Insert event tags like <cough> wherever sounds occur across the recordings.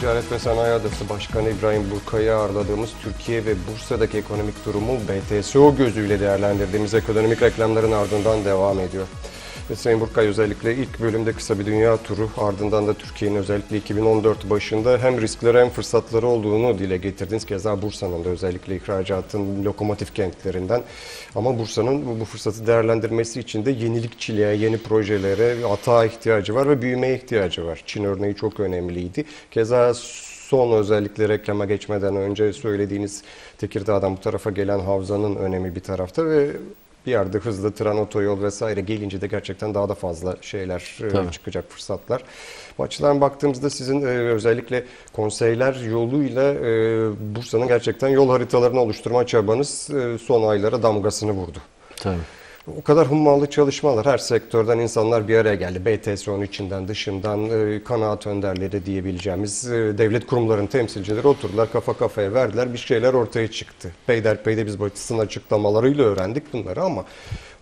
Ticaret ve Sanayi Adası Başkanı İbrahim Burkay'ı ağırladığımız Türkiye ve Bursa'daki ekonomik durumu BTSO gözüyle değerlendirdiğimiz ekonomik reklamların ardından devam ediyor. Ve Sayın özellikle ilk bölümde kısa bir dünya turu ardından da Türkiye'nin özellikle 2014 başında hem riskleri hem fırsatları olduğunu dile getirdiniz. Keza Bursa'nın da özellikle ihracatın lokomotif kentlerinden. Ama Bursa'nın bu fırsatı değerlendirmesi için de yenilikçiliğe, yeni projelere, atağa ihtiyacı var ve büyümeye ihtiyacı var. Çin örneği çok önemliydi. Keza son özellikle reklama geçmeden önce söylediğiniz Tekirdağ'dan bu tarafa gelen havzanın önemi bir tarafta ve bir yerde hızlı tren, otoyol vesaire gelince de gerçekten daha da fazla şeyler e, Tabii. çıkacak fırsatlar. Bu açıdan baktığımızda sizin e, özellikle konseyler yoluyla e, Bursa'nın gerçekten yol haritalarını oluşturma çabanız son aylara damgasını vurdu. Tabii. O kadar hummalı çalışmalar her sektörden insanlar bir araya geldi. BTSO'nun içinden dışından e, kanaat önderleri diyebileceğimiz e, devlet kurumlarının temsilcileri oturdular kafa kafaya verdiler bir şeyler ortaya çıktı. Peyderpey'de biz Batı'sın açıklamalarıyla öğrendik bunları ama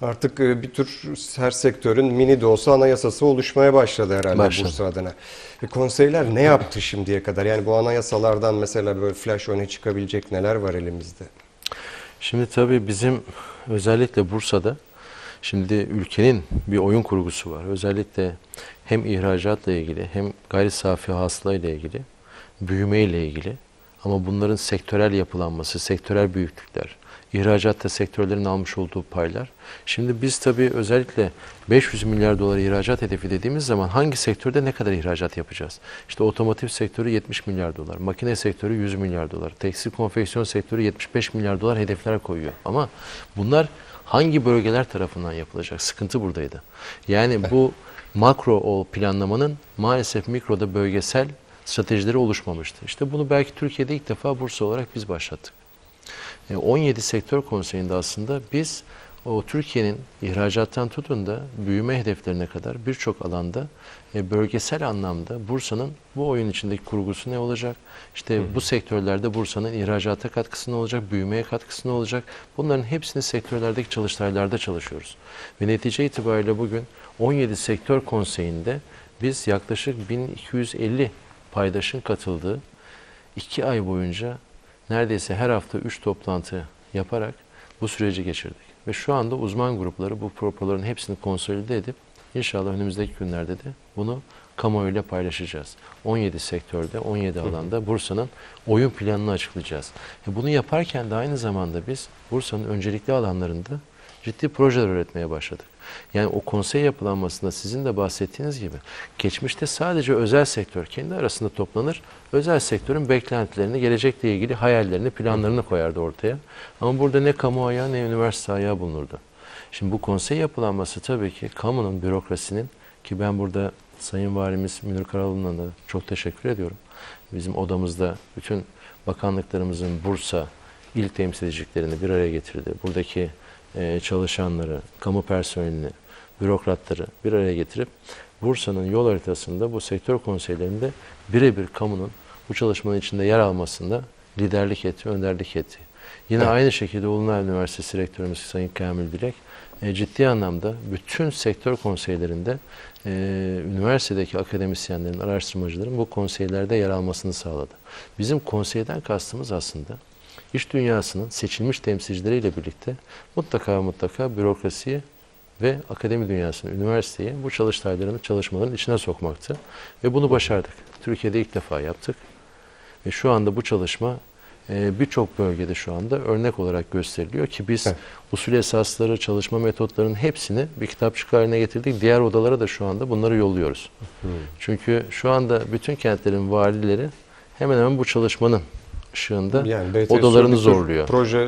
artık e, bir tür her sektörün mini de olsa anayasası oluşmaya başladı herhalde Başladı. Bursa adına. Konseyler ne yaptı şimdiye kadar? Yani bu anayasalardan mesela böyle flash öne çıkabilecek neler var elimizde? Şimdi tabii bizim özellikle Bursa'da şimdi ülkenin bir oyun kurgusu var. Özellikle hem ihracatla ilgili hem gayri safi hasıla ile ilgili, büyüme ile ilgili ama bunların sektörel yapılanması, sektörel büyüklükler, ihracatta sektörlerin almış olduğu paylar. Şimdi biz tabii özellikle 500 milyar dolar ihracat hedefi dediğimiz zaman hangi sektörde ne kadar ihracat yapacağız? İşte otomotiv sektörü 70 milyar dolar, makine sektörü 100 milyar dolar, tekstil konfeksiyon sektörü 75 milyar dolar hedefler koyuyor. Ama bunlar hangi bölgeler tarafından yapılacak? Sıkıntı buradaydı. Yani bu makro o planlamanın maalesef mikroda bölgesel stratejileri oluşmamıştı. İşte bunu belki Türkiye'de ilk defa Bursa olarak biz başlattık. E, 17 sektör konseyinde aslında biz o Türkiye'nin ihracattan tutun da büyüme hedeflerine kadar birçok alanda e, bölgesel anlamda Bursa'nın bu oyun içindeki kurgusu ne olacak? İşte bu sektörlerde Bursa'nın ihracata katkısı ne olacak? Büyümeye katkısı ne olacak? Bunların hepsini sektörlerdeki çalıştaylarda çalışıyoruz. Ve netice itibariyle bugün 17 sektör konseyinde biz yaklaşık 1250 paydaşın katıldığı iki ay boyunca neredeyse her hafta 3 toplantı yaparak bu süreci geçirdik. Ve şu anda uzman grupları bu propoların hepsini konsolide edip inşallah önümüzdeki günlerde de bunu kamuoyuyla paylaşacağız. 17 sektörde, 17 alanda Bursa'nın oyun planını açıklayacağız. E bunu yaparken de aynı zamanda biz Bursa'nın öncelikli alanlarında ciddi projeler üretmeye başladık. Yani o konsey yapılanmasında sizin de bahsettiğiniz gibi geçmişte sadece özel sektör kendi arasında toplanır. Özel sektörün beklentilerini, gelecekle ilgili hayallerini, planlarını koyardı ortaya. Ama burada ne kamu ayağı ne üniversite ayağı bulunurdu. Şimdi bu konsey yapılanması tabii ki kamunun, bürokrasinin ki ben burada Sayın Valimiz Münir Karalı'na da çok teşekkür ediyorum. Bizim odamızda bütün bakanlıklarımızın Bursa il temsilciliklerini bir araya getirdi. Buradaki e, çalışanları, kamu personelini, bürokratları bir araya getirip Bursa'nın yol haritasında bu sektör konseylerinde birebir kamunun bu çalışmanın içinde yer almasında liderlik etti, önderlik etti. Yine Evet. aynı şekilde Uludağ Üniversitesi Rektörümüz Sayın Kamil Dilek e, ciddi anlamda bütün sektör konseylerinde e, üniversitedeki akademisyenlerin, araştırmacıların bu konseylerde yer almasını sağladı. Bizim konseyden kastımız aslında iş dünyasının seçilmiş temsilcileriyle birlikte mutlaka mutlaka bürokrasiyi ve akademi dünyasını, üniversiteyi bu çalıştayların, çalışmaların içine sokmaktı. Ve bunu başardık. Türkiye'de ilk defa yaptık. Ve şu anda bu çalışma birçok bölgede şu anda örnek olarak gösteriliyor ki biz Evet. usul esasları, çalışma metotlarının hepsini bir kitapçık haline getirdik. Diğer odalara da şu anda bunları yolluyoruz. Çünkü şu anda bütün kentlerin valileri hemen hemen bu çalışmanın ışığında Yani odalarını zorluyor. Proje e,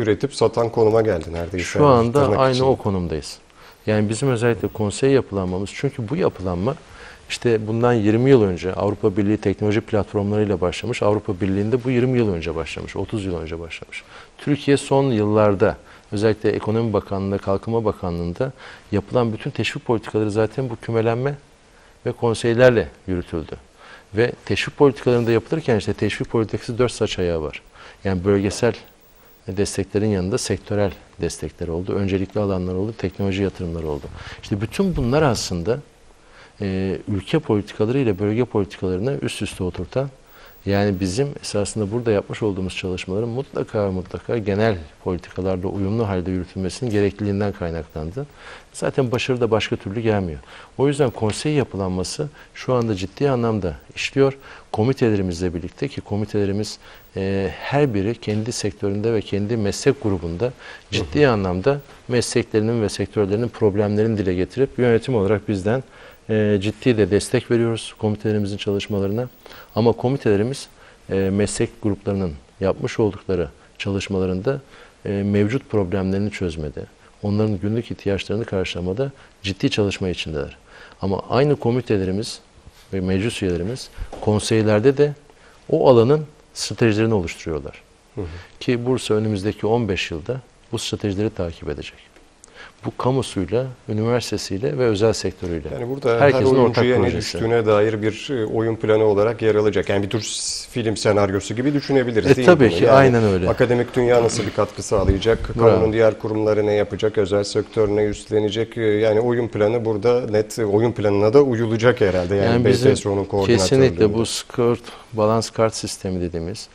üretip satan konuma geldi neredeyse. Şu anda aynı içinde. o konumdayız. Yani bizim özellikle konsey yapılanmamız çünkü bu yapılanma işte bundan 20 yıl önce Avrupa Birliği teknoloji platformlarıyla başlamış. Avrupa Birliği'nde bu 20 yıl önce başlamış, 30 yıl önce başlamış. Türkiye son yıllarda özellikle Ekonomi Bakanlığı'nda, Kalkınma Bakanlığı'nda yapılan bütün teşvik politikaları zaten bu kümelenme ve konseylerle yürütüldü. Ve teşvik politikalarında yapılırken işte teşvik politikası dört saç ayağı var. Yani bölgesel desteklerin yanında sektörel destekler oldu. Öncelikli alanlar oldu, teknoloji yatırımları oldu. İşte bütün bunlar aslında e, ülke politikaları ile bölge politikalarını üst üste oturtan yani bizim esasında burada yapmış olduğumuz çalışmaların mutlaka mutlaka genel politikalarla uyumlu halde yürütülmesinin gerekliliğinden kaynaklandı. Zaten başarı da başka türlü gelmiyor. O yüzden konsey yapılanması şu anda ciddi anlamda işliyor. Komitelerimizle birlikte ki komitelerimiz e, her biri kendi sektöründe ve kendi meslek grubunda ciddi anlamda mesleklerinin ve sektörlerinin problemlerini dile getirip yönetim olarak bizden e, ciddi de destek veriyoruz komitelerimizin çalışmalarına. Ama komitelerimiz e, meslek gruplarının yapmış oldukları çalışmalarında e, mevcut problemlerini çözmede, onların günlük ihtiyaçlarını karşılamada ciddi çalışma içindeler. Ama aynı komitelerimiz ve meclis üyelerimiz konseylerde de o alanın stratejilerini oluşturuyorlar. Ki Bursa önümüzdeki 15 yılda bu stratejileri takip edecek. Bu kamusuyla, üniversitesiyle ve özel sektörüyle. Yani burada her Herkesin ortak oyuncuya ne düştüğüne dair bir e, oyun planı olarak yer alacak. Yani bir tür film senaryosu gibi düşünebiliriz E, değil mi tabii ki, Yani aynen öyle. Akademik dünya nasıl bir katkı sağlayacak? Bravo. Kamunun diğer kurumları ne yapacak? Özel sektör ne üstlenecek? E, Yani oyun planı burada net e, oyun planına da uyulacak herhalde. Yani, Yani BTSO'nun koordinatörlüğünde. kesinlikle bu skirt, balans kart sistemi dediğimiz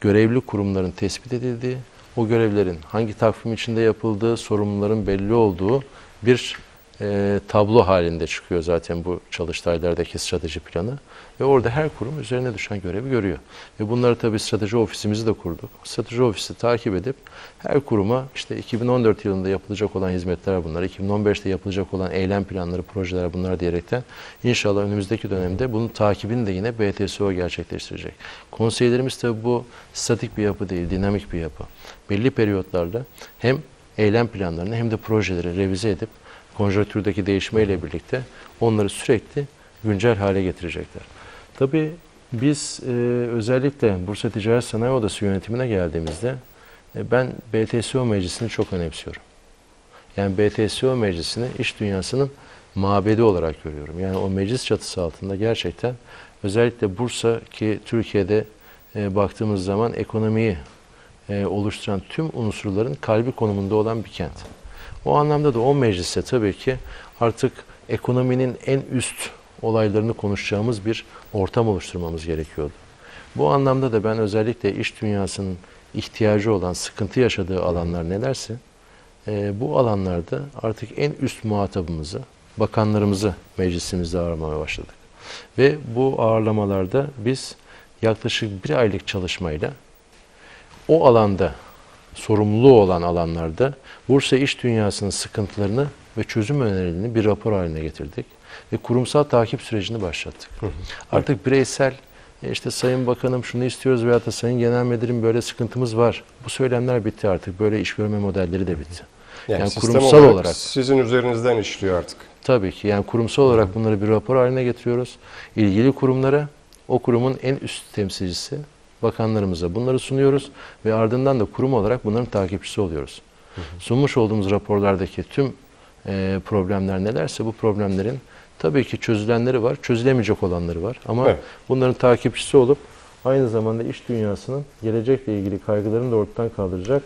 görevli kurumların tespit edildiği, o görevlerin hangi takvim içinde yapıldığı, sorumluların belli olduğu bir e, tablo halinde çıkıyor zaten bu çalıştaylardaki strateji planı. Ve orada her kurum üzerine düşen görevi görüyor. Ve bunları tabii strateji ofisimizi de kurduk. Strateji ofisi takip edip her kuruma işte 2014 yılında yapılacak olan hizmetler bunlar, 2015'te yapılacak olan eylem planları, projeler bunlar diyerekten inşallah önümüzdeki dönemde bunun takibini de yine BTSO gerçekleştirecek. Konseylerimiz tabii bu statik bir yapı değil, dinamik bir yapı. Belli periyotlarda hem eylem planlarını hem de projeleri revize edip konjonktürdeki değişmeyle birlikte onları sürekli güncel hale getirecekler. Tabii biz e, özellikle Bursa Ticaret Sanayi Odası yönetimine geldiğimizde e, ben BTSO meclisini çok önemsiyorum. Yani BTSO meclisini iş dünyasının mabedi olarak görüyorum. Yani o meclis çatısı altında gerçekten özellikle Bursa ki Türkiye'de e, baktığımız zaman ekonomiyi e, oluşturan tüm unsurların kalbi konumunda olan bir kent. O anlamda da o mecliste tabii ki artık ekonominin en üst olaylarını konuşacağımız bir ortam oluşturmamız gerekiyordu. Bu anlamda da ben özellikle iş dünyasının ihtiyacı olan, sıkıntı yaşadığı alanlar nelerse e, bu alanlarda artık en üst muhatabımızı, bakanlarımızı meclisimizde ağırlamaya başladık. Ve bu ağırlamalarda biz yaklaşık bir aylık çalışmayla o alanda sorumluluğu olan alanlarda Bursa iş dünyasının sıkıntılarını ve çözüm önerilerini bir rapor haline getirdik ve kurumsal takip sürecini başlattık. Artık bireysel e, işte Sayın Bakanım şunu istiyoruz veyahut da Sayın Genel Müdürüm böyle sıkıntımız var. Bu söylemler bitti artık. Böyle iş görme modelleri de bitti. Yani, yani kurumsal olarak, olarak. sizin üzerinizden işliyor artık. Tabii ki yani kurumsal olarak bunları bir rapor haline getiriyoruz. İlgili kurumlara o kurumun en üst temsilcisi bakanlarımıza bunları sunuyoruz ve ardından da kurum olarak bunların takipçisi oluyoruz. Sunmuş olduğumuz raporlardaki tüm e, problemler nelerse bu problemlerin tabii ki çözülenleri var, çözülemeyecek olanları var. Ama Evet. bunların takipçisi olup aynı zamanda iş dünyasının gelecekle ilgili kaygılarını da ortadan kaldıracak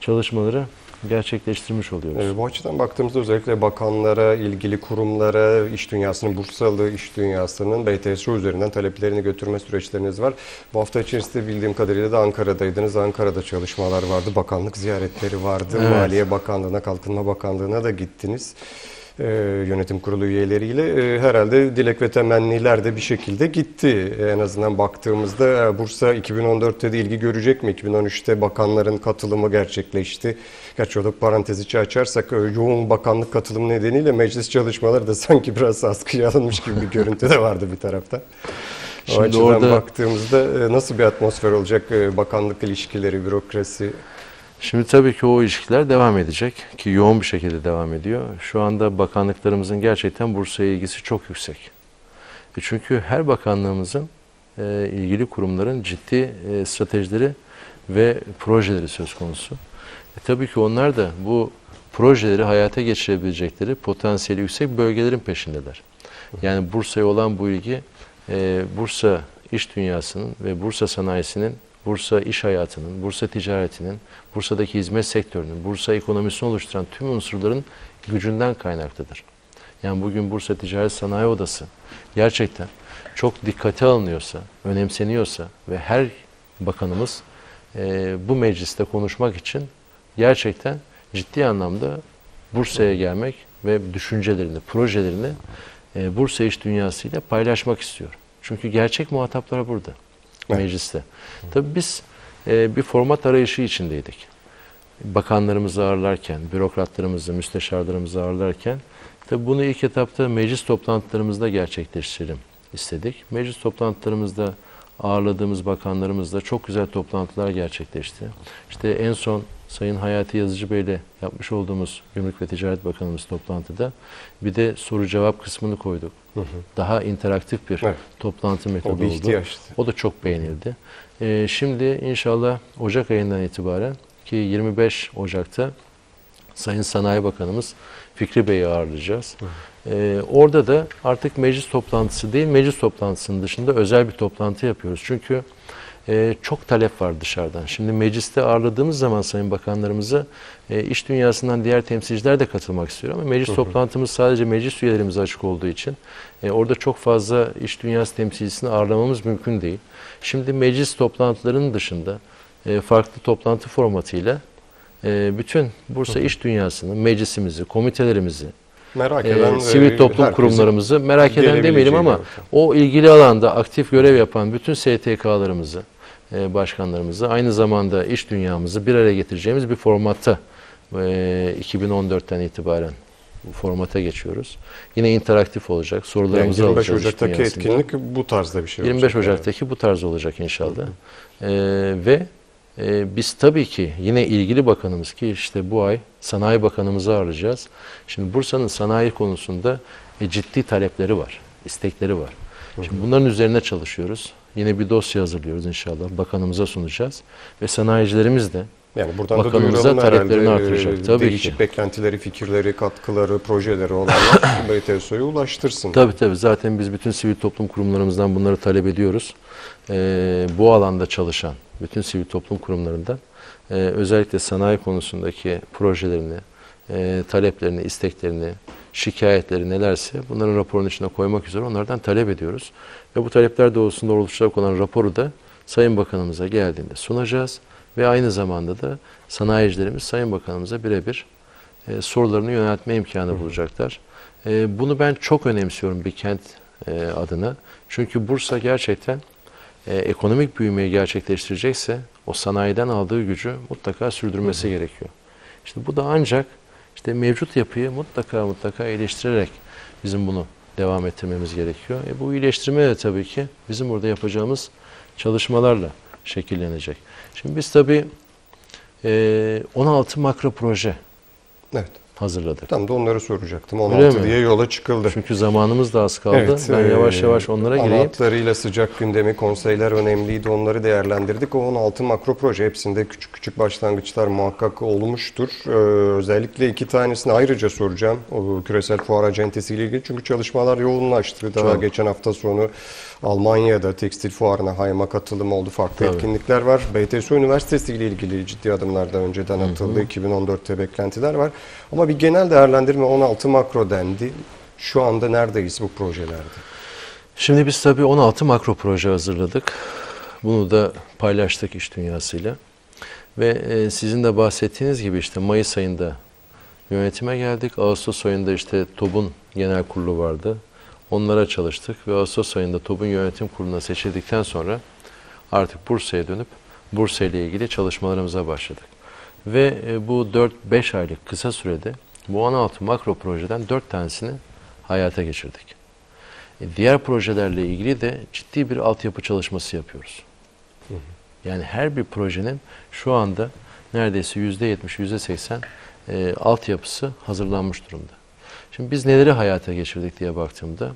çalışmaları gerçekleştirmiş oluyoruz. Ee, bu açıdan baktığımızda özellikle bakanlara, ilgili kurumlara, iş dünyasının, Bursalı iş dünyasının BTSO üzerinden taleplerini götürme süreçleriniz var. Bu hafta içerisinde bildiğim kadarıyla da Ankara'daydınız. Ankara'da çalışmalar vardı, bakanlık ziyaretleri vardı. Evet. Maliye Bakanlığı'na, Kalkınma Bakanlığı'na da gittiniz. Ee, yönetim kurulu üyeleriyle Ee, herhalde dilek ve temenniler de bir şekilde gitti. Ee, en azından baktığımızda e, Bursa 2014'te de ilgi görecek mi? 2013'te bakanların katılımı gerçekleşti. Gerçi orada parantez içi açarsak e, yoğun bakanlık katılımı nedeniyle meclis çalışmaları da <laughs> sanki biraz askıya alınmış gibi bir görüntü de vardı bir tarafta. O Şimdi açıdan orada- baktığımızda e, nasıl bir atmosfer olacak e, bakanlık ilişkileri, bürokrasi? Şimdi tabii ki o ilişkiler devam edecek ki yoğun bir şekilde devam ediyor. Şu anda bakanlıklarımızın gerçekten Bursa'ya ilgisi çok yüksek. E Çünkü her bakanlığımızın e, ilgili kurumların ciddi e, stratejileri ve projeleri söz konusu. E tabii ki onlar da bu projeleri hayata geçirebilecekleri potansiyeli yüksek bölgelerin peşindeler. Yani Bursa'ya olan bu ilgi e, Bursa iş dünyasının ve Bursa sanayisinin Bursa iş hayatının, Bursa ticaretinin, Bursa'daki hizmet sektörünün, Bursa ekonomisini oluşturan tüm unsurların gücünden kaynaklıdır. Yani bugün Bursa Ticaret Sanayi Odası gerçekten çok dikkate alınıyorsa, önemseniyorsa ve her bakanımız e, bu mecliste konuşmak için gerçekten ciddi anlamda Bursa'ya gelmek ve düşüncelerini, projelerini e, Bursa iş dünyasıyla paylaşmak istiyor. Çünkü gerçek muhataplar burada, Evet. mecliste. Tabii biz e, bir format arayışı içindeydik. Bakanlarımızı ağırlarken, bürokratlarımızı, müsteşarlarımızı ağırlarken tabii bunu ilk etapta meclis toplantılarımızda gerçekleştirelim istedik. Meclis toplantılarımızda ağırladığımız bakanlarımızla çok güzel toplantılar gerçekleşti. İşte en son Sayın Hayati Yazıcı Bey ile yapmış olduğumuz Gümrük ve Ticaret Bakanımız toplantıda bir de soru cevap kısmını koyduk. Daha interaktif bir Evet. toplantı metodu O bir oldu. O da çok beğenildi. Ee, şimdi inşallah Ocak ayından itibaren ki 25 Ocak'ta Sayın Sanayi Bakanımız Fikri Bey'i ağırlayacağız. Ee, orada da artık meclis toplantısı değil, meclis toplantısının dışında özel bir toplantı yapıyoruz. Çünkü e, çok talep var dışarıdan. Şimdi mecliste ağırladığımız zaman Sayın Bakanlarımızı e, iş dünyasından diğer temsilciler de katılmak istiyor ama meclis toplantımız sadece meclis üyelerimize açık olduğu için e, orada çok fazla iş dünyası temsilcisini ağırlamamız mümkün değil. Şimdi meclis toplantılarının dışında e, farklı toplantı formatıyla e, bütün Bursa iş dünyasını, meclisimizi, komitelerimizi, Merak e, eden sivil e, toplum herkesin kurumlarımızı merak eden demeyelim ama o ilgili alanda aktif görev yapan bütün STK'larımızı, başkanlarımızı, aynı zamanda iş dünyamızı bir araya getireceğimiz bir formatta e, 2014'ten itibaren bu formata geçiyoruz. Yine interaktif olacak. Yani Sorularımızı 25 alacağız iş Ocak'taki dünyasında. etkinlik bu tarzda bir şey 25 olacak. Ocak'taki bu tarz olacak inşallah. Ee, ve e, biz tabii ki yine ilgili bakanımız ki işte bu ay Sanayi Bakanımızı ağırlayacağız. Şimdi Bursa'nın sanayi konusunda e, ciddi talepleri var, istekleri var. Şimdi bunların üzerine çalışıyoruz. Yine bir dosya hazırlıyoruz inşallah. Bakanımıza sunacağız. Ve sanayicilerimiz de Yani buradan da Bakanımıza duyuralım taleplerini artıracak. Ee, Tabii Değişik ki. beklentileri, fikirleri, katkıları, projeleri olanlar <clears throat> BTSO'ya ulaştırsın. Tabii tabii. Zaten biz bütün sivil toplum kurumlarımızdan bunları talep ediyoruz. Ee, bu alanda çalışan bütün sivil toplum kurumlarından e, özellikle sanayi konusundaki projelerini, e, taleplerini, isteklerini, şikayetleri nelerse bunların raporun içine koymak üzere onlardan talep ediyoruz. Ve bu talepler doğrultusunda oluşacak olan raporu da Sayın Bakanımıza geldiğinde sunacağız. Ve aynı zamanda da sanayicilerimiz Sayın Bakanımıza birebir e, sorularını yöneltme imkanı bulacaklar. E, bunu ben çok önemsiyorum bir kent e, adına. Çünkü Bursa gerçekten e, ekonomik büyümeyi gerçekleştirecekse o sanayiden aldığı gücü mutlaka sürdürmesi gerekiyor. İşte bu da ancak işte mevcut yapıyı mutlaka mutlaka iyileştirerek bizim bunu devam ettirmemiz gerekiyor. E, bu iyileştirme de tabii ki bizim burada yapacağımız çalışmalarla şekillenecek. Şimdi biz tabii e, 16 makro proje Evet. Hazırladık. Tam da onları soracaktım. Öyle 16 mi? diye yola çıkıldı. Çünkü zamanımız da az kaldı. Evet, ben yavaş e, yavaş onlara ana gireyim. hatlarıyla sıcak gündemi, konseyler önemliydi. Onları değerlendirdik. O 16 makro proje hepsinde küçük küçük başlangıçlar muhakkak olmuştur. Ee, özellikle iki tanesini ayrıca soracağım. O küresel fuar acentesiyle ilgili. Çünkü çalışmalar yoğunlaştı. Daha Çok. geçen hafta sonu Almanya'da tekstil fuarına hayma katılım oldu. Farklı Tabii. etkinlikler var. BTS Üniversitesi ile ilgili ciddi adımlar da önceden atıldı. 2014'te beklentiler var. Ama bir genel değerlendirme 16 makro dendi. Şu anda neredeyiz bu projelerde? Şimdi biz tabii 16 makro proje hazırladık. Bunu da paylaştık iş dünyasıyla. Ve e, sizin de bahsettiğiniz gibi işte Mayıs ayında yönetime geldik. Ağustos ayında işte TOB'un genel kurulu vardı. Onlara çalıştık ve Ağustos ayında TOB'un yönetim kuruluna seçildikten sonra artık Bursa'ya dönüp Bursa ile ilgili çalışmalarımıza başladık. Ve e, bu 4-5 aylık kısa sürede bu 16 makro projeden 4 tanesini hayata geçirdik. E, Diğer projelerle ilgili de ciddi bir altyapı çalışması yapıyoruz. Yani her bir projenin şu anda neredeyse %70, %80 e, altyapısı hazırlanmış durumda. Şimdi biz neleri hayata geçirdik diye baktığımda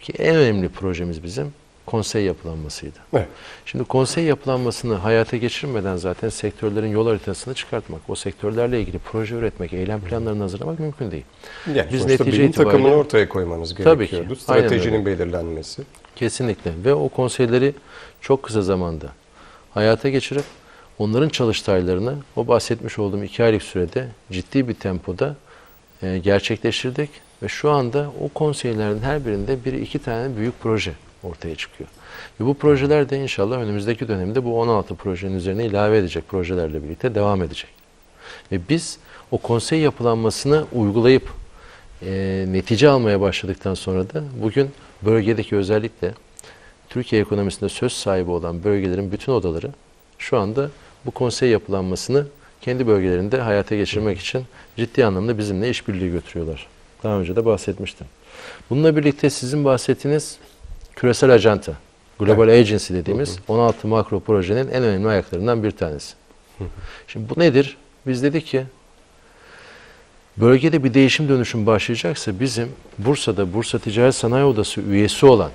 ki en önemli projemiz bizim konsey yapılanmasıydı. Evet. Şimdi konsey yapılanmasını hayata geçirmeden zaten sektörlerin yol haritasını çıkartmak, o sektörlerle ilgili proje üretmek, eylem planlarını hazırlamak mümkün değil. Yani Biz netice bilim takımını itibariyle- ortaya koymanız Tabii ki, gerekiyordu. Stratejinin belirlenmesi. Kesinlikle ve o konseyleri çok kısa zamanda hayata geçirip onların çalıştaylarını o bahsetmiş olduğum iki aylık sürede ciddi bir tempoda e, gerçekleştirdik ve şu anda o konseylerin her birinde bir iki tane büyük proje ortaya çıkıyor. Ve bu projeler de inşallah önümüzdeki dönemde bu 16 projenin üzerine ilave edecek projelerle birlikte devam edecek. Ve biz o konsey yapılanmasını uygulayıp e, netice almaya başladıktan sonra da bugün bölgedeki özellikle Türkiye ekonomisinde söz sahibi olan bölgelerin bütün odaları şu anda bu konsey yapılanmasını kendi bölgelerinde hayata geçirmek için ciddi anlamda bizimle işbirliği götürüyorlar. Daha önce de bahsetmiştim. Bununla birlikte sizin bahsettiğiniz küresel ajanta, Global Agency dediğimiz 16 makro projenin en önemli ayaklarından bir tanesi. Şimdi bu nedir? Biz dedik ki bölgede bir değişim dönüşüm başlayacaksa bizim Bursa'da Bursa Ticaret Sanayi Odası üyesi olan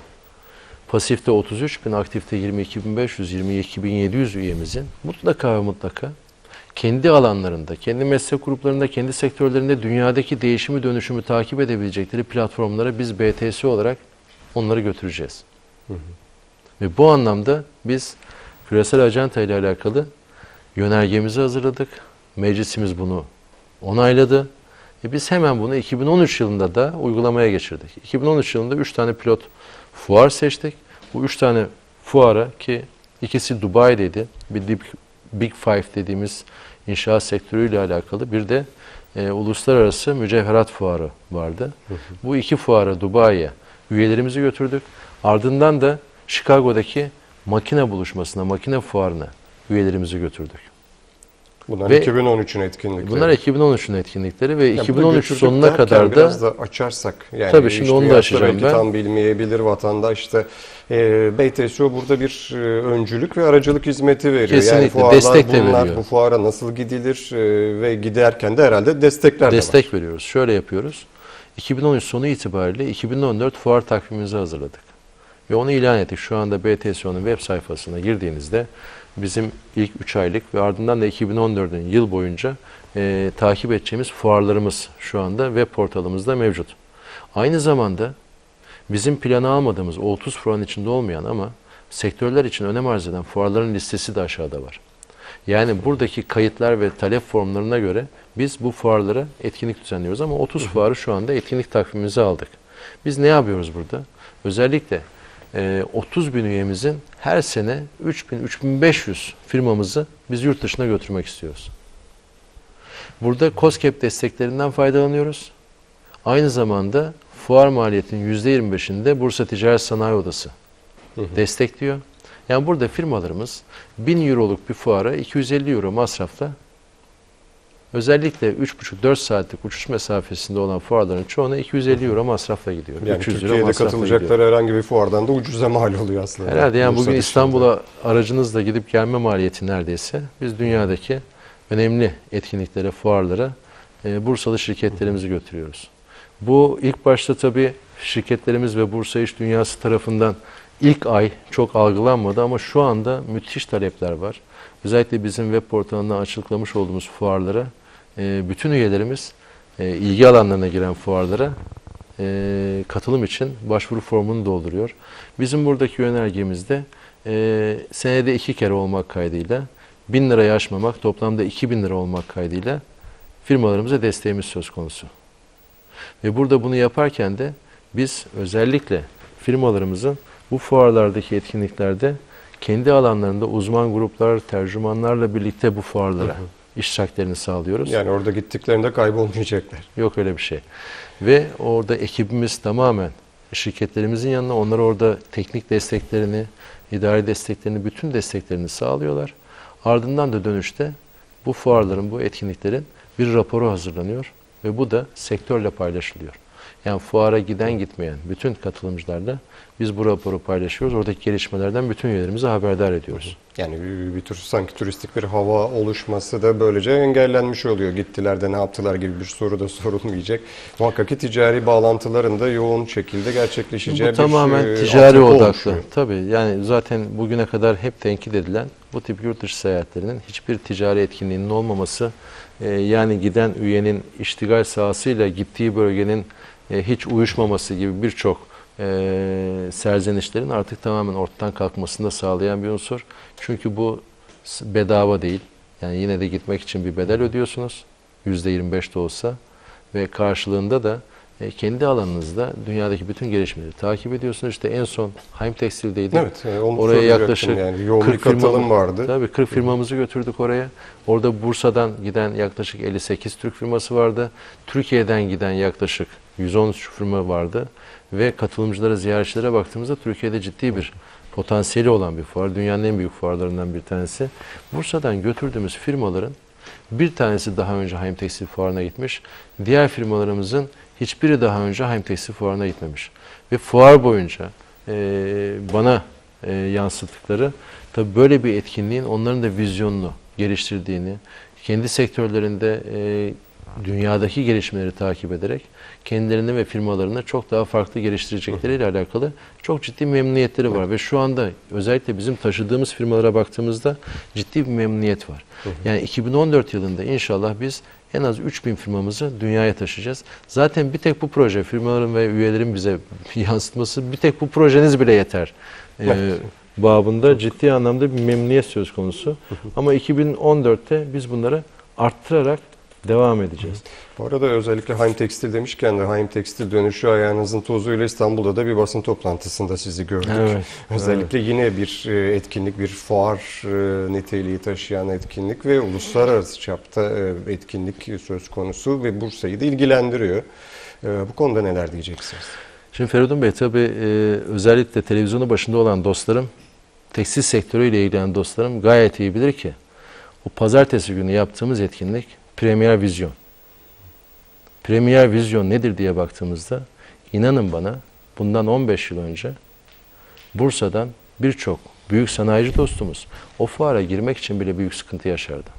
pasifte 33 bin, aktifte 22.500, 22.700 üyemizin mutlaka ve mutlaka kendi alanlarında, kendi meslek gruplarında, kendi sektörlerinde dünyadaki değişimi dönüşümü takip edebilecekleri platformlara biz BTS olarak onları götüreceğiz. Ve bu anlamda biz küresel ajanta ile alakalı yönergemizi hazırladık. Meclisimiz bunu onayladı. E biz hemen bunu 2013 yılında da uygulamaya geçirdik. 2013 yılında 3 tane pilot fuar seçtik. Bu 3 tane fuara ki ikisi Dubai'deydi. Bir Big Five dediğimiz inşaat sektörüyle alakalı bir de e, uluslararası mücevherat fuarı vardı. Bu iki fuara Dubai'ye üyelerimizi götürdük. Ardından da Chicago'daki makine buluşmasına, makine fuarına üyelerimizi götürdük. Bunlar Ve- 2013'ün etkinlikleri. Bunlar 2013 etkinlikleri ve Yani burada 2013 götürdük sonuna kadar da biraz da açarsak yani Tabii şimdi onu da açacağım ben. tam bilmeyebilir vatandaş işte e, BTSO burada bir e, öncülük ve aracılık hizmeti veriyor. yani Kesinlikle, fuarlar destek de bunlar, veriyor. bu fuara nasıl gidilir e, ve giderken de herhalde destekler de var. destek veriyoruz. Şöyle yapıyoruz. 2013 sonu itibariyle 2014 fuar takvimimizi hazırladık. Ve onu ilan ettik. Şu anda BTSO'nun web sayfasına girdiğinizde bizim ilk 3 aylık ve ardından da 2014'ün yıl boyunca e, takip edeceğimiz fuarlarımız şu anda web portalımızda mevcut. Aynı zamanda bizim planı almadığımız o 30 fuarın içinde olmayan ama sektörler için önem arz eden fuarların listesi de aşağıda var. Yani buradaki kayıtlar ve talep formlarına göre biz bu fuarlara etkinlik düzenliyoruz ama 30 fuarı şu anda etkinlik takvimimize aldık. Biz ne yapıyoruz burada? Özellikle 30 bin üyemizin her sene 3000-3500 firmamızı biz yurt dışına götürmek istiyoruz. Burada COSGAP desteklerinden faydalanıyoruz. Aynı zamanda fuar maliyetinin %25'ini de Bursa Ticaret Sanayi Odası destekliyor. Yani burada firmalarımız 1000 euroluk bir fuara 250 euro masrafla özellikle 3,5-4 saatlik uçuş mesafesinde olan fuarların çoğuna 250 euro masrafla gidiyor. Yani 300 euro Türkiye'de masrafla katılacakları gidiyor. herhangi bir fuardan da ucuza mal oluyor aslında. Herhalde yani bugün. İstanbul'a aracınızla gidip gelme maliyeti neredeyse. Biz dünyadaki önemli etkinliklere, fuarlara e, Bursalı şirketlerimizi götürüyoruz. Bu ilk başta tabii şirketlerimiz ve Bursa İş Dünyası tarafından ilk ay çok algılanmadı ama şu anda müthiş talepler var. Özellikle bizim web portalından açıklamış olduğumuz fuarlara e, bütün üyelerimiz e, ilgi alanlarına giren fuarlara e, katılım için başvuru formunu dolduruyor. Bizim buradaki yönergemizde e, senede iki kere olmak kaydıyla 1000 lirayı aşmamak toplamda 2000 lira olmak kaydıyla firmalarımıza desteğimiz söz konusu. Ve burada bunu yaparken de biz özellikle firmalarımızın bu fuarlardaki etkinliklerde kendi alanlarında uzman gruplar, tercümanlarla birlikte bu fuarlara iştiraklerini sağlıyoruz. Yani orada gittiklerinde kaybolmayacaklar. Yok öyle bir şey. Ve orada ekibimiz tamamen şirketlerimizin yanına onlar orada teknik desteklerini, idari desteklerini, bütün desteklerini sağlıyorlar. Ardından da dönüşte bu fuarların, bu etkinliklerin bir raporu hazırlanıyor ve bu da sektörle paylaşılıyor. Yani fuara giden gitmeyen bütün katılımcılarla biz bu raporu paylaşıyoruz. Oradaki gelişmelerden bütün üyelerimizi haberdar ediyoruz. Yani bir, bir tür sanki turistik bir hava oluşması da böylece engellenmiş oluyor. Gittiler de ne yaptılar gibi bir soru da <laughs> sorulmayacak. Muhakkak ki ticari bağlantıların da yoğun şekilde gerçekleşeceği Bu bir tamamen e, ticari odaklı. oluşuyor. Tabii yani zaten bugüne kadar hep tenkit edilen bu tip yurt dışı seyahatlerinin hiçbir ticari etkinliğinin olmaması e, yani giden üyenin iştigal sahasıyla gittiği bölgenin e, hiç uyuşmaması gibi birçok e, serzenişlerin artık tamamen ortadan kalkmasını da sağlayan bir unsur. Çünkü bu bedava değil. Yani yine de gitmek için bir bedel ödüyorsunuz. %25 de olsa. ve karşılığında da e, kendi alanınızda dünyadaki bütün gelişmeleri takip ediyorsunuz. İşte en son Haim Tekstil'deydi. Evet, e, onu Oraya yaklaşık yani yoğun 40 bir katılım firma- vardı. Tabii 40 firmamızı götürdük oraya. Orada Bursa'dan giden yaklaşık 58 Türk firması vardı. Türkiye'den giden yaklaşık 113 firma vardı. Ve katılımcılara, ziyaretçilere baktığımızda Türkiye'de ciddi bir potansiyeli olan bir fuar. Dünyanın en büyük fuarlarından bir tanesi. Bursa'dan götürdüğümüz firmaların bir tanesi daha önce Haim Tekstil Fuarı'na gitmiş. Diğer firmalarımızın hiçbiri daha önce Haim Tekstil Fuarı'na gitmemiş. Ve fuar boyunca e, bana e, yansıttıkları tabii böyle bir etkinliğin onların da vizyonunu geliştirdiğini, kendi sektörlerinde e, dünyadaki gelişmeleri takip ederek kendilerini ve firmalarını çok daha farklı geliştirecekleriyle alakalı çok ciddi memnuniyetleri var ve şu anda özellikle bizim taşıdığımız firmalara baktığımızda ciddi bir memnuniyet var. Yani 2014 yılında inşallah biz en az 3000 firmamızı dünyaya taşıyacağız. Zaten bir tek bu proje firmaların ve üyelerin bize <laughs> yansıtması bir tek bu projeniz bile yeter. Ee, babında ciddi anlamda bir memnuniyet söz konusu. Ama 2014'te biz bunları arttırarak devam edeceğiz. Bu arada özellikle Haim Tekstil demişken de Haim Tekstil dönüşü ayağınızın tozuyla İstanbul'da da bir basın toplantısında sizi gördük. Evet, Özellikle yine bir e, etkinlik, bir fuar e, niteliği taşıyan etkinlik ve uluslararası çapta e, etkinlik söz konusu ve Bursa'yı da ilgilendiriyor. Bu konuda neler diyeceksiniz? Şimdi Feridun Bey tabii özellikle televizyonu başında olan dostlarım, tekstil sektörüyle ilgilenen dostlarım gayet iyi bilir ki o pazartesi günü yaptığımız etkinlik Premier Vizyon. Premier Vizyon nedir diye baktığımızda inanın bana bundan 15 yıl önce Bursa'dan birçok büyük sanayici dostumuz o fuara girmek için bile büyük sıkıntı yaşardı.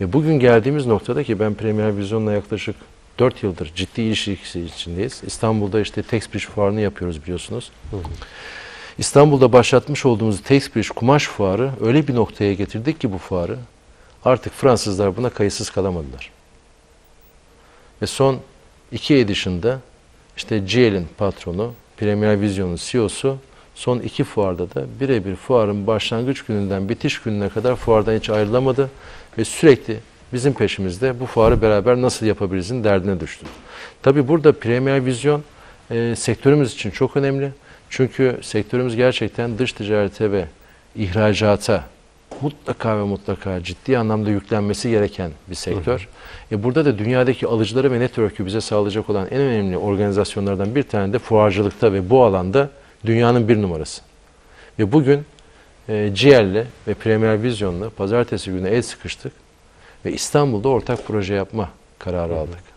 Ve bugün geldiğimiz noktada ki ben Premier Vizyon'la yaklaşık 4 yıldır ciddi ilişkisi içindeyiz. İstanbul'da işte Texbridge fuarını yapıyoruz biliyorsunuz. İstanbul'da başlatmış olduğumuz Texbridge kumaş fuarı öyle bir noktaya getirdik ki bu fuarı artık Fransızlar buna kayıtsız kalamadılar. Ve son iki edition'da işte GL'in patronu, Premier Vision'un CEO'su son iki fuarda da birebir fuarın başlangıç gününden bitiş gününe kadar fuardan hiç ayrılamadı ve sürekli bizim peşimizde bu fuarı beraber nasıl yapabilirizin derdine düştü. Tabi burada Premier Vision e, sektörümüz için çok önemli. Çünkü sektörümüz gerçekten dış ticarete ve ihracata mutlaka ve mutlaka ciddi anlamda yüklenmesi gereken bir sektör. E burada da dünyadaki alıcıları ve network'ü bize sağlayacak olan en önemli organizasyonlardan bir tane de fuarcılıkta ve bu alanda dünyanın bir numarası. Ve bugün e, GL'le ve Premier Vision'la pazartesi günü el sıkıştık ve İstanbul'da ortak proje yapma kararı aldık.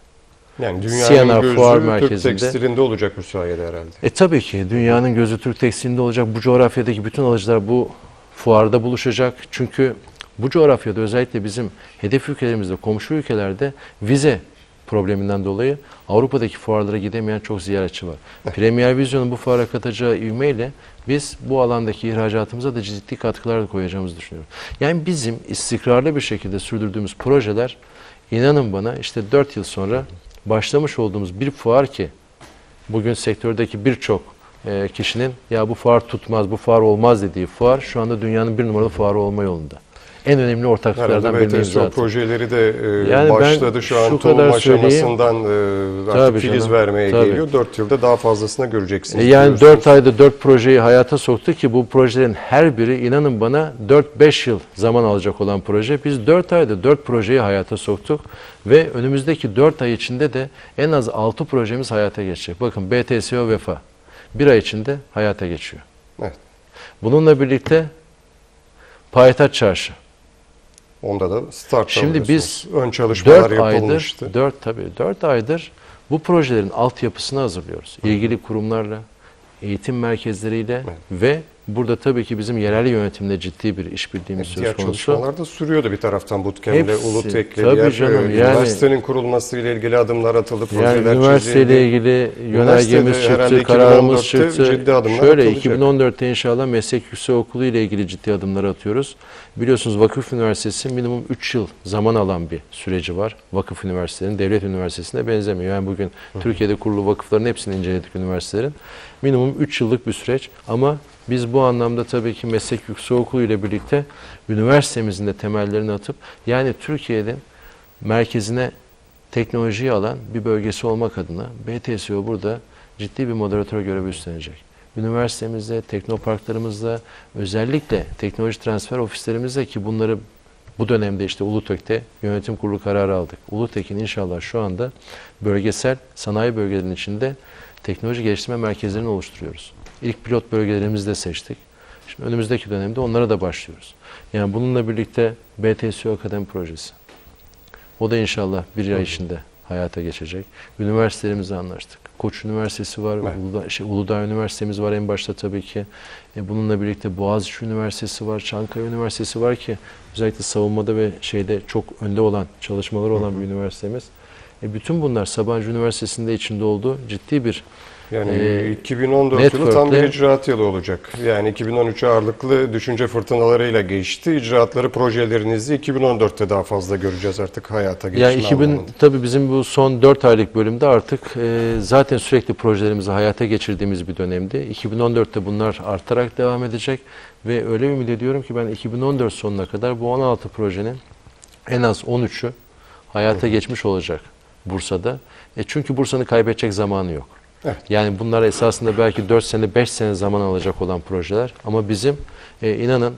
Yani CNR dünyanın gözü Fuar Türk Merkezi'nde- tekstilinde olacak bu sayede herhalde. E tabii ki dünyanın gözü Türk tekstilinde olacak. Bu coğrafyadaki bütün alıcılar bu fuarda buluşacak. Çünkü bu coğrafyada özellikle bizim hedef ülkelerimizde, komşu ülkelerde vize probleminden dolayı Avrupa'daki fuarlara gidemeyen çok ziyaretçi var. Premier Vision'un bu fuara katacağı ivmeyle biz bu alandaki ihracatımıza da ciddi katkılar koyacağımızı düşünüyorum. Yani bizim istikrarlı bir şekilde sürdürdüğümüz projeler inanın bana işte 4 yıl sonra başlamış olduğumuz bir fuar ki bugün sektördeki birçok e, kişinin ya bu fuar tutmaz, bu fuar olmaz dediği fuar şu anda dünyanın bir numaralı fuarı olma yolunda. En önemli ortaklıklardan Herhalde birini BTSO imza attı. projeleri de e, Yani başladı şu an şu tohum kadar aşamasından e, artık filiz canım, vermeye tabii. geliyor. 4 yılda daha fazlasına göreceksiniz. E yani diyorsunuz. 4 ayda 4 projeyi hayata soktu ki bu projelerin her biri inanın bana 4-5 yıl zaman alacak olan proje. Biz 4 ayda 4 projeyi hayata soktuk ve önümüzdeki 4 ay içinde de en az 6 projemiz hayata geçecek. Bakın BTSO Vefa bir ay içinde hayata geçiyor. Evet. Bununla birlikte Payitaht Çarşı. Onda da start Şimdi alıyorsunuz. ön çalışmalar 4 aydır, yapılmıştı. 4 tabii 4 aydır bu projelerin altyapısını hazırlıyoruz. İlgili kurumlarla, eğitim merkezleriyle ve burada tabii ki bizim yerel yönetimle ciddi bir işbirliğimiz söz konusu. çalışmalar da sürüyordu bir taraftan Bootcamp'le, Ulutek'le, diğer canım, e, yani- üniversitenin kurulmasıyla ilgili adımlar atıldı, Yani üniversiteyle ilgili yönergemiz çıktı, kararımız 2014'te çıktı. ciddi adımlar Şöyle atılacak. 2014'te inşallah meslek yüksek okulu ile ilgili ciddi adımlar atıyoruz. Biliyorsunuz Vakıf Üniversitesi minimum 3 yıl zaman alan bir süreci var. Vakıf Üniversitelerinin devlet üniversitesine benzemiyor. Yani bugün Türkiye'de kurulu vakıfların hepsini inceledik üniversitelerin. Minimum 3 yıllık bir süreç ama biz bu anlamda tabii ki meslek yüksek okulu ile birlikte üniversitemizin de temellerini atıp yani Türkiye'nin merkezine teknolojiyi alan bir bölgesi olmak adına BTSO burada ciddi bir moderatör görevi üstlenecek. Üniversitemizde, teknoparklarımızda, özellikle teknoloji transfer ofislerimizde ki bunları bu dönemde işte Ulutek'te yönetim kurulu kararı aldık. Ulutek'in inşallah şu anda bölgesel sanayi bölgelerinin içinde teknoloji geliştirme merkezlerini oluşturuyoruz. İlk pilot bölgelerimizi de seçtik. Şimdi önümüzdeki dönemde onlara da başlıyoruz. Yani bununla birlikte BTSO Akademi Projesi. O da inşallah bir ay içinde hayata geçecek. Üniversitelerimize anlaştık. Koç Üniversitesi var, Evet. Uludağ, şey, Uludağ Üniversitemiz var en başta tabii ki. E, bununla birlikte Boğaziçi Üniversitesi var, Çankaya Üniversitesi var ki özellikle savunmada ve şeyde çok önde olan, çalışmaları olan bir üniversitemiz. E, bütün bunlar Sabancı Üniversitesi'nde içinde olduğu ciddi bir Yani Ee, 2014 yılı tam bir icraat yılı olacak. Yani 2013 ağırlıklı düşünce fırtınalarıyla geçti. İcraatları, projelerinizi 2014'te daha fazla göreceğiz artık hayata geçme Yani 2000 anlamında. tabii bizim bu son 4 aylık bölümde artık e, zaten sürekli projelerimizi hayata geçirdiğimiz bir dönemdi. 2014'te bunlar artarak devam edecek ve öyle ümit ediyorum ki ben 2014 sonuna kadar bu 16 projenin en az 13'ü hayata geçmiş olacak Bursa'da. E çünkü Bursa'nın kaybedecek zamanı yok. Evet. Yani bunlar esasında belki 4 sene 5 sene zaman alacak olan projeler ama bizim e, inanın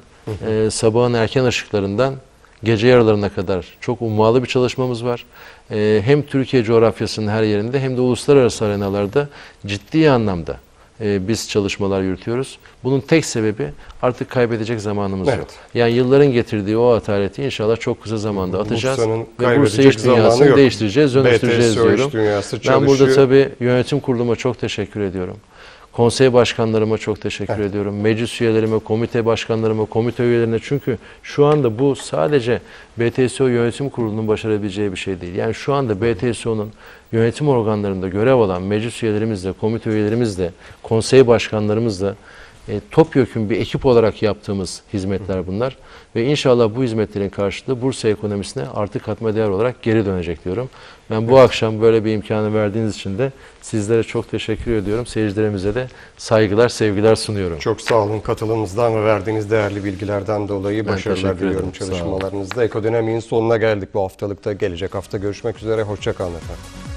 e, sabahın erken ışıklarından gece yarılarına kadar çok ummalı bir çalışmamız var. E, hem Türkiye coğrafyasının her yerinde hem de uluslararası arenalarda ciddi anlamda e, biz çalışmalar yürütüyoruz. Bunun tek sebebi artık kaybedecek zamanımız Evet. yok. Yani yılların getirdiği o ataleti inşallah çok kısa zamanda atacağız Bursa'nın ve Bursa iş dünyasını yok. değiştireceğiz, dönüştüreceğiz diyorum. Ben burada tabii yönetim kuruluma çok teşekkür ediyorum. Konsey başkanlarıma çok teşekkür Evet. ediyorum. Meclis üyelerime, komite başkanlarıma, komite üyelerine çünkü şu anda bu sadece BTSO yönetim kurulunun başarabileceği bir şey değil. Yani şu anda BTSO'nun yönetim organlarında görev alan meclis üyelerimizle, komite üyelerimizle, konsey başkanlarımızla e, topyekun bir ekip olarak yaptığımız hizmetler bunlar. Ve inşallah bu hizmetlerin karşılığı Bursa ekonomisine artık katma değer olarak geri dönecek diyorum. Ben bu akşam böyle bir imkanı verdiğiniz için de sizlere çok teşekkür ediyorum. Seyircilerimize de saygılar, sevgiler sunuyorum. Çok sağ olun katılımınızdan ve verdiğiniz değerli bilgilerden dolayı Ben başarılar diliyorum çalışmalarınızda. Ekonomi'nin sonuna geldik bu haftalıkta. Gelecek hafta görüşmek üzere. Hoşçakalın efendim.